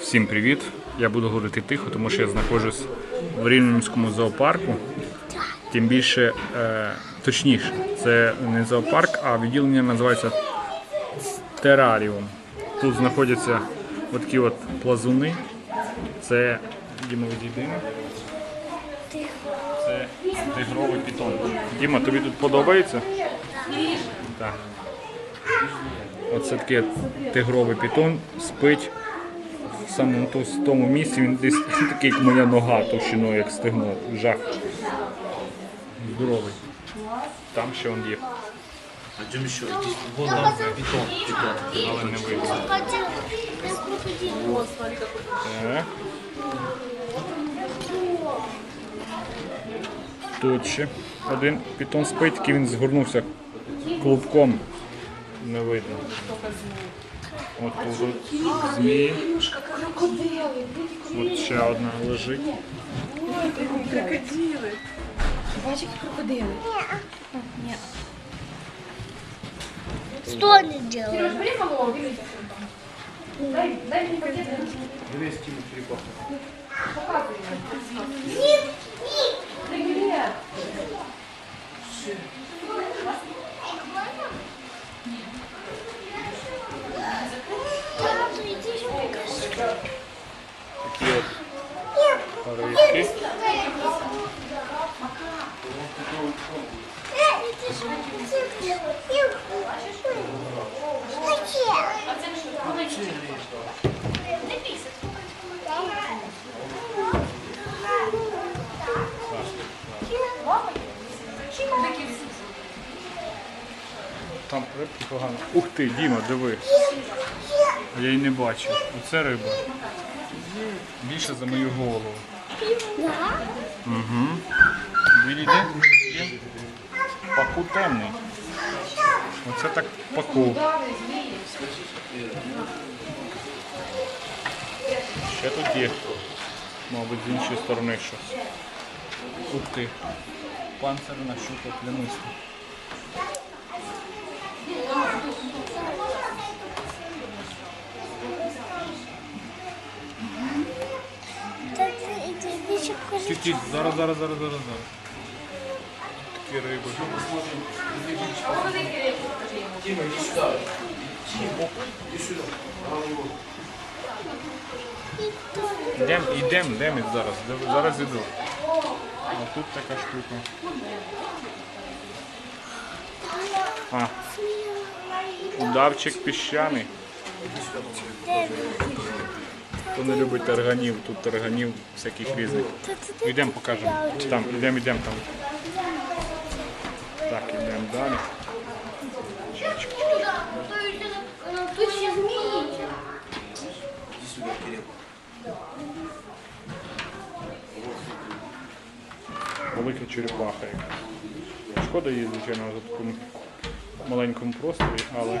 Всім привіт! Я буду говорити тихо, тому що я знаходжусь в Рівненському зоопарку. Тим більше, е, точніше, це не зоопарк, а відділення називається тераріум. Тут знаходяться такі от плазуни. Це Діма відійдемо. Це тигровий пітон. Діма, тобі тут подобається? Так. Оце такий тигровий пітон спить в самому тому місці. Він десь такий, як моя нога товщиною, як стегно. Жах. Здоровий. Там ще он є, Пойдем еще. Иди. Вон там бетон. Бетон. але не крокодил. Так. Тут ще один пітон спить, такий він згорнувся клубком. Не видно. От тут от змії. От ще одна лежить. Крокодили. Бачиш, які крокодили. Что они делают? Дивись, Тіму черепаху. Тату, Такі от рибки. Там рибки погано. Ух ти, Діма, диви. Я її не бачу. Оце риба. Більше за мою голову. Угу. Йде? Паку темний. Оце так паку. Ще тут є. Мабуть, з іншої сторони щось. Ух ти. Панцирна щука плямиста. Сюда. Зараз, зараз, зараз, зараз, зараз. Такі риби. Дима, иди сюда. Иди сюда. Йдем, йдем, йдем зараз. Зараз іду. А тут така штука. А. Удавчик піщаний. Хто не любить тарганів, тут тарганів всяких різних. Йдемо покажемо. Там, йдемо, йдемо там. Так, йдемо далі. Велика черепаха. Шкода її, звичайно, за такому маленькому просторі, але.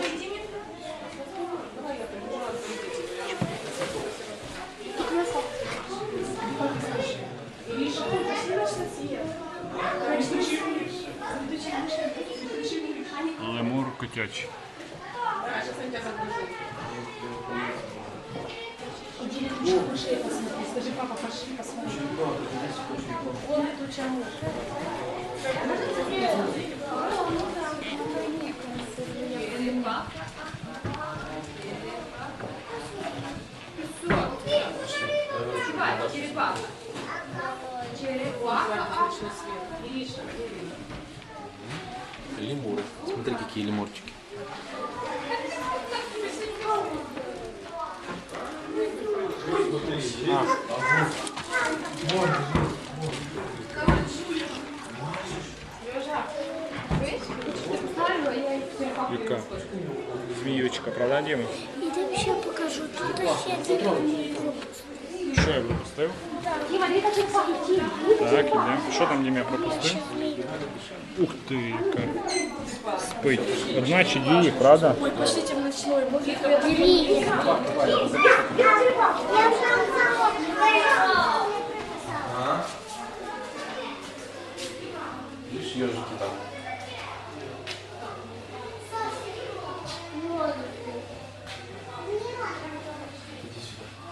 доткнутися? Лемур котячий. Лемуры. Смотри, какие лемурчики. Яка? Зміючка, правда, Діма? Іди ще покажу. Тут ще тільки пропуск. Що я пропустив? Так, ідемо. Що там Дім, я пропустив? Ух ти, яка спить. Одна чи дві, правда? Ой, пошлите в ночной.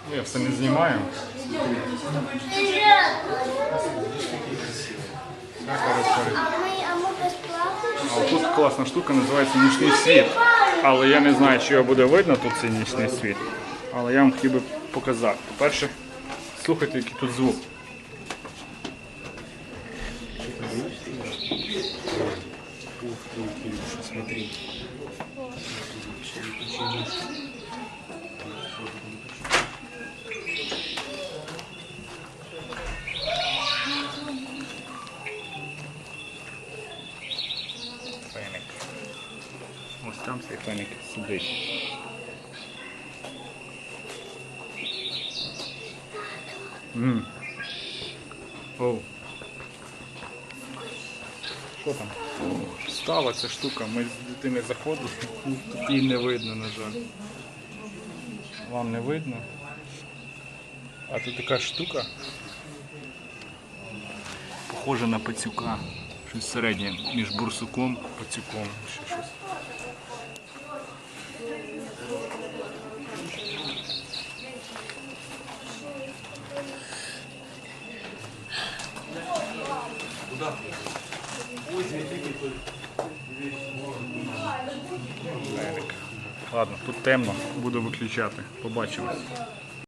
Ну, Я все не знімаю. А тут класна штука, називається нічний світ. Але я не знаю, чи його буде видно тут цей нічний світ. Але я вам хотів би показати. По-перше, слухайте, який тут звук. Смотри. Там феник сидить. М. Оу. Що там? Стала ця штука, ми з дитини заходили, тут її не видно, на жаль. Вам не видно. А тут така штука. Похоже на пацюка. Щось середнє між бурсуком, пацюком, ще щось. Ладно, тут темно, буду виключати. Побачимось.